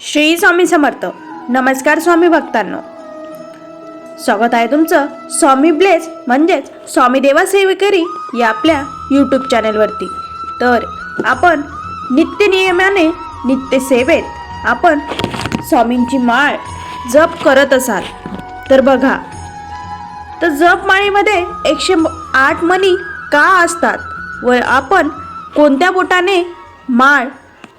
श्री स्वामी समर्थ. नमस्कार स्वामी भक्तांनो. स्वागत आहे तुमचं स्वामी ब्लेस म्हणजेच स्वामी देवा सेवेकरी या आपल्या यूट्यूब चॅनलवरती तर आपण नित्य नियमाने नित्य सेवेत आपण स्वामींची माळ जप करत असाल. तर बघा तर जप माळेमध्ये एकशे आठ मणी का असतात? व आपण कोणत्या बोटाने माळ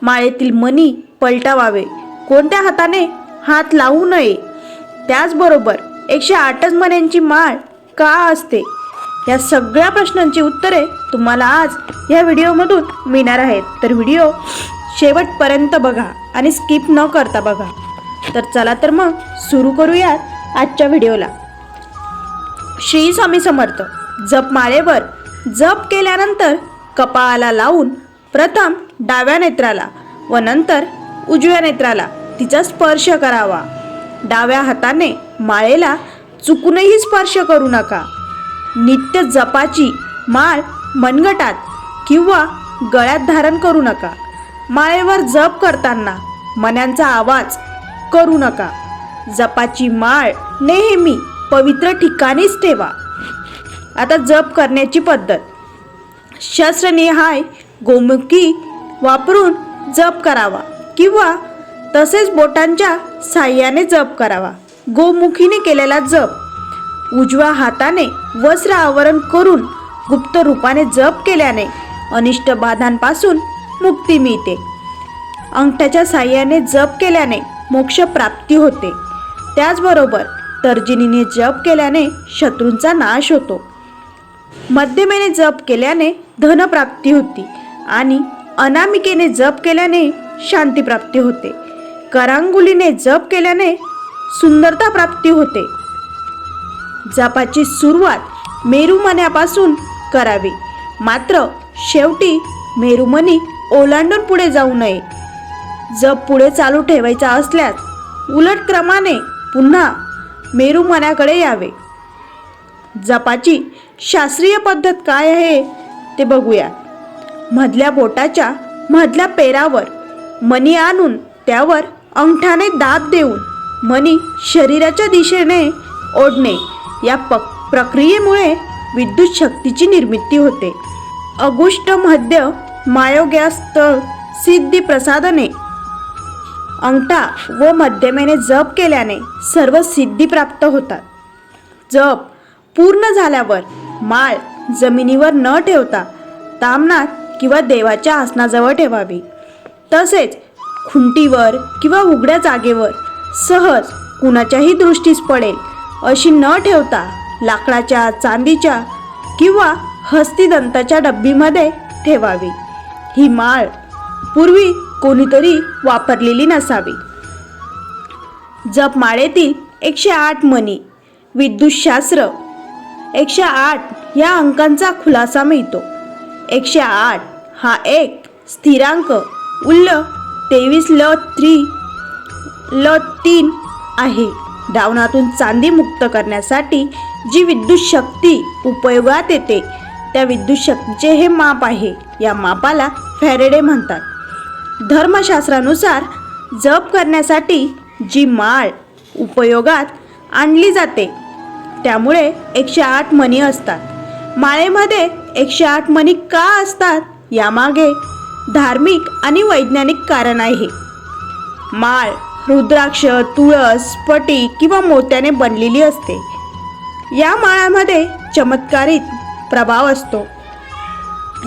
माळेतील मणी पलटावावे? कोणत्या हाताने हात लावू नये? त्याचबरोबर एकशे आठच मण्यांची माळ का असते? या सगळ्या प्रश्नांची उत्तरे तुम्हाला आज या व्हिडिओमधून मिळणार आहेत. तर व्हिडिओ शेवटपर्यंत बघा आणि स्किप न करता बघा. तर चला तर मग सुरू करूयात आजच्या व्हिडिओला. श्री स्वामी समर्थ जप माळेवर जप केल्यानंतर कपाळाला लावून प्रथम डाव्या नेत्राला व नंतर उजव्या नेत्राला तिचा स्पर्श करावा. डाव्या हाताने माळेला चुकूनही स्पर्श करू नका. नित्य जपाची माळ मनगटात किंवा गळ्यात धारण करू नका. माळेवर जप करताना मन्यांचा आवाज करू नका. जपाची माळ नेहमी पवित्र ठिकाणीच ठेवा. आता जप करण्याची पद्धत. शस्त्रनिहाय गोमुखी वापरून जप करावा किंवा तसेच बोटांच्या साह्याने जप करावा. गोमुखीने केलेला जप. उजव्या हाताने वस्त्र आवरण करून गुप्त रूपाने जप केल्याने अनिष्ट बाधांपासून मुक्ती मिळते. अंगठ्याच्या साह्याने जप केल्याने मोक्ष प्राप्ती होते. त्याचबरोबर तर्जिनीने जप केल्याने शत्रूंचा नाश होतो. मध्यमेने जप केल्याने धनप्राप्ती होती आणि अनामिकेने जप केल्याने शांतीप्राप्ती होते. करांगुलीने जप केल्याने सुंदरता प्राप्ती होते. जपाची सुरुवात मेरुमन्यापासून करावी. मात्र शेवटी मेरुमनी ओलांडून पुढे जाऊ नये. जप पुढे चालू ठेवायचा असल्यास उलट क्रमाने पुन्हा मेरुमन्याकडे यावे. जपाची शास्त्रीय पद्धत काय आहे ते बघूया. मधल्या बोटाच्या मधल्या पेरावर मणी आणून त्यावर अंगठाने दाब देऊन मणी शरीराच्या दिशेने ओढणे. या प प्रक्रियेमुळे विद्युत शक्तीची निर्मिती होते. अगुष्ट मध्य तर सिद्धी प्रसादने अंगठा व मध्यमेने जप केल्याने सर्व सिद्धी प्राप्त होतात. जप पूर्ण झाल्यावर माळ जमिनीवर न ठेवता तामनात किंवा देवाच्या आसनाजवळ ठेवावी. तसेच खुंटीवर किंवा उघड्या जागेवर सहज कुणाच्याही दृष्टीस पडेल अशी न ठेवता लाकडाच्या चांदीच्या किंवा हस्तिदंताच्या डब्बीमध्ये ठेवावी. ही माळ पूर्वी कोणीतरी वापरलेली नसावी. जपमाळेतील एकशे आठ मणी विद्युतशास्त्र एकशे आठ या अंकांचा खुलासा मिळतो. एकशे आठ हा एक स्थिरांक उल्ल तेवीस ल थ्री ल तीन आहे. धावनातून चांदी मुक्त करण्यासाठी जी विद्युत शक्ती उपयोगात येते त्या विद्युत शक्तीचे हे माप आहे. या मापाला फॅरेडे म्हणतात. धर्मशास्त्रानुसार जप करण्यासाठी जी माळ उपयोगात आणली जाते त्यामुळे एकशे आठ मणी असतात. माळेमध्ये एकशे आठ मणी का असतात? यामागे धार्मिक आणि वैज्ञानिक कारण आहे. माळ रुद्राक्ष तुळस पटी किंवा मोत्याने बनलेली असते. या माळामध्ये चमत्कारित प्रभाव असतो.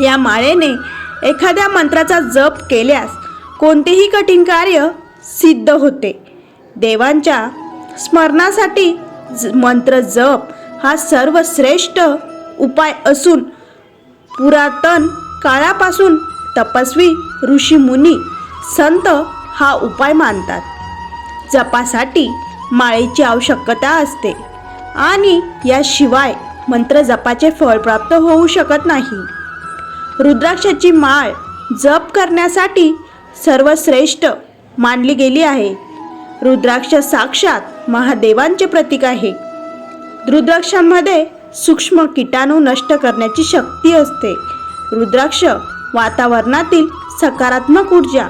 या माळेने एखाद्या मंत्राचा जप केल्यास कोणतेही कठीण कार्य सिद्ध होते. देवांच्या स्मरणासाठी ज- मंत्र जप हा सर्वश्रेष्ठ उपाय असून पुरातन काळापासून तपस्वी ऋषी मुनी संत हा उपाय मानतात. जपासाठी माळेची आवश्यकता असते आणि याशिवाय मंत्र जपाचे फळ प्राप्त होऊ शकत नाही. रुद्राक्षाची माळ जप करण्यासाठी सर्वश्रेष्ठ मानली गेली आहे. रुद्राक्ष साक्षात महादेवांचे प्रतीक आहे. रुद्राक्षांमध्ये सूक्ष्म किटाणू नष्ट करण्याची शक्ती असते. रुद्राक्ष वातावरणातील सकारात्मक ऊर्जा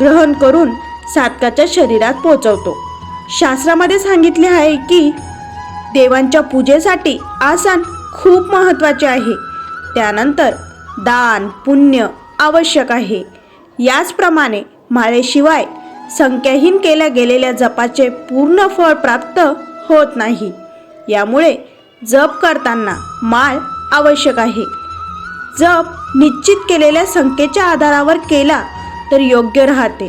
ग्रहण करून साधकाच्या शरीरात पोचवतो शास्त्रामध्ये सांगितले आहे की देवांच्या पूजेसाठी आसन खूप महत्त्वाचे आहे. त्यानंतर दान पुण्य आवश्यक आहे. याचप्रमाणे माळेशिवाय संख्याहीन केल्या गेलेल्या जपाचे पूर्ण फळ प्राप्त होत नाही. यामुळे जप करताना माळ आवश्यक आहे. जप निश्चित केलेल्या संख्येच्या आधारावर केला तर योग्य राहते.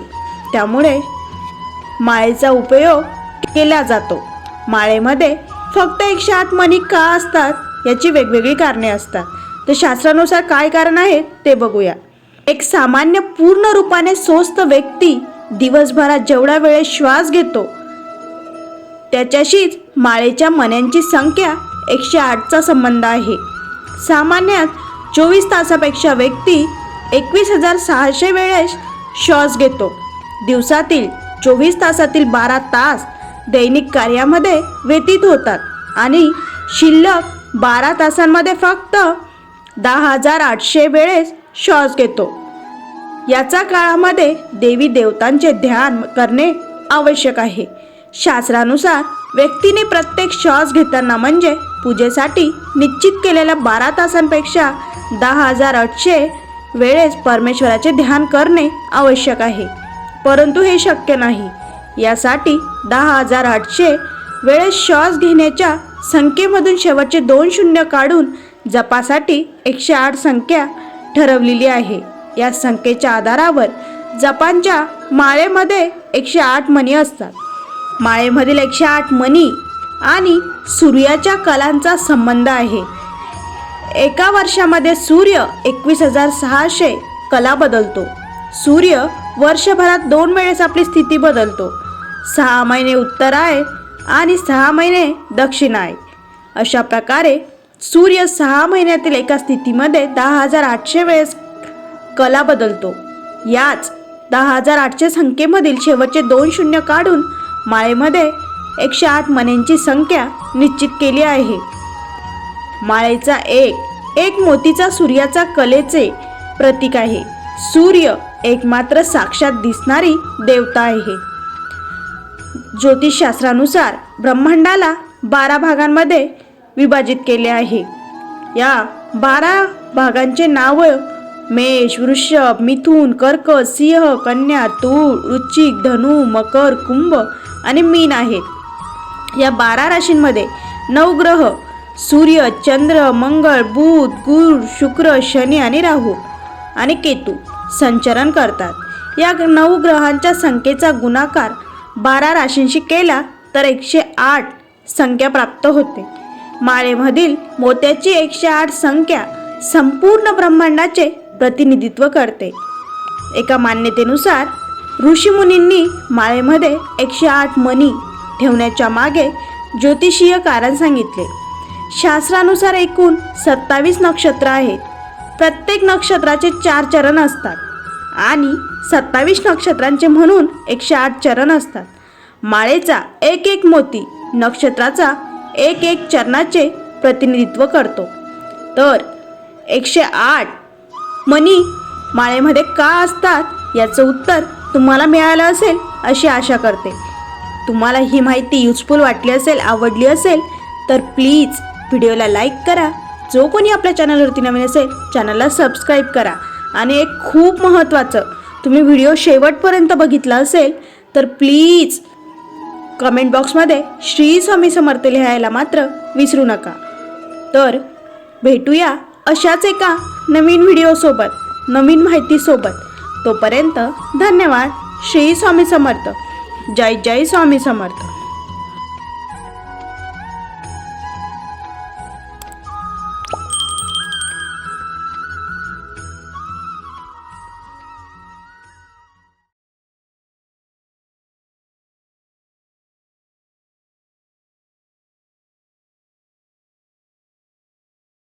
त्यामुळे माळेचा उपयोग केला जातो. माळेमध्ये फक्त एकशे आठ मणी का असतात याची वेगवेगळी कारणे असतात. तर शास्त्रानुसार काय कारण आहे ते बघूया. एक सामान्य पूर्ण रूपाने स्वस्त व्यक्ती दिवसभरात जेवढा वेळेस श्वास घेतो त्याच्याशीच माळेच्या मण्यांची संख्या एकशे आठचा संबंध आहे. सामान्यात चोवीस तासापेक्षा व्यक्ती एकवीस हजार सहाशे वेळेस श्वास घेतो. दिवसातील चोवीस तासातील बारा तास दैनिक कार्यामध्ये व्यतीत होतात आणि शिल्लक बारा तासांमध्ये फक्त दहा हजार आठशे वेळेस श्वास घेतो. याचा काळामध्ये देवी देवतांचे ध्यान करणे आवश्यक आहे. शास्त्रानुसार व्यक्तीने प्रत्येक श्वास घेताना म्हणजे पूजेसाठी निश्चित केलेल्या बारा तासांपेक्षा दहा हजार आठशे वेळेस परमेश्वराचे ध्यान करणे आवश्यक आहे. परंतु हे शक्य नाही. यासाठी दहा हजार आठशे वेळेस श्वास घेण्याच्या संख्येमधून शेवटचे दोन शून्य काढून जपासाठी एकशे आठ संख्या ठरवलेली आहे. या संख्येच्या आधारावर जपांच्या माळेमध्ये एकशे आठ मणी असतात. माळेमधील एकशे आठ मणी आणि सूर्याच्या कलांचा संबंध आहे. एका वर्षामध्ये सूर्य एकवीस हजार सहाशे कला बदलतो. सूर्य वर्षभरात दोन वेळेस आपली स्थिती बदलतो. सहा महिने उत्तर आहे आणि सहा महिने दक्षिण आहे. अशा प्रकारे सूर्य सहा महिन्यातील एका स्थितीमध्ये दहा हजार आठशे वेळेस कला बदलतो. याच दहा हजार आठशे संख्येमधील शेवटचे दोन शून्य काढून माळेमध्ये एकशे आठ मण्यांची संख्या निश्चित केली आहे. माळेचा एक एक मोतीचा सूर्याचा कलेचे प्रतीक आहे. सूर्य एक मात्र साक्षात दिसणारी देवता आहे. ज्योतिषशास्त्रानुसार ब्रह्मांडाला बारा भागांमध्ये विभाजित केले आहे. या बारा भागांचे नाव मेष वृषभ मिथुन कर्क सिंह कन्या तूळ रुचिक धनु मकर कुंभ आणि मीन आहेत. या बारा राशींमध्ये नवग्रह सूर्य चंद्र मंगळ बुध गुर शुक्र शनी आणि राहू आणि केतू संचरण करतात. या नऊ ग्रहांच्या संख्येचा गुणाकार बारा राशींशी केला तर एकशे आठ संख्या प्राप्त होते. माळेमधील मोत्याची एकशे आठ संख्या संपूर्ण ब्रह्मांडाचे प्रतिनिधित्व करते. एका मान्यतेनुसार ऋषीमुनींनी माळेमध्ये एकशे आठ मणी ठेवण्याच्या मागे ज्योतिषीय कारण सांगितले. शास्त्रानुसार एकूण सत्तावीस नक्षत्र आहेत. प्रत्येक नक्षत्राचे चार चरण असतात. आणि सत्तावीस नक्षत्रांचे म्हणून एकशे आठ चरण असतात. माळेचा एक एक मोती नक्षत्राचा एक एक चरणाचे प्रतिनिधित्व करतो. तर एकशे आठ मनी माळेमध्ये का असतात याचं उत्तर तुम्हाला मिळालं असेल अशी आशा करते. तुम्हाला ही माहिती युजफुल वाटली असेल आवडली असेल तर प्लीज व्हिडिओला लाईक करा. जो कोणी आपल्या चॅनलवरती नवीन असेल चॅनलला सबस्क्राईब करा. आणि एक खूप महत्त्वाचं तुम्ही व्हिडिओ शेवटपर्यंत बघितला असेल तर प्लीज कमेंट बॉक्समध्ये श्री स्वामी समर्थ लिहायला मात्र विसरू नका. तर भेटूया अशाच एका नवीन व्हिडिओसोबत नवीन माहितीसोबत तोपर्यंत धन्यवाद. श्री स्वामी समर्थ. जय जय स्वामी समर्थ.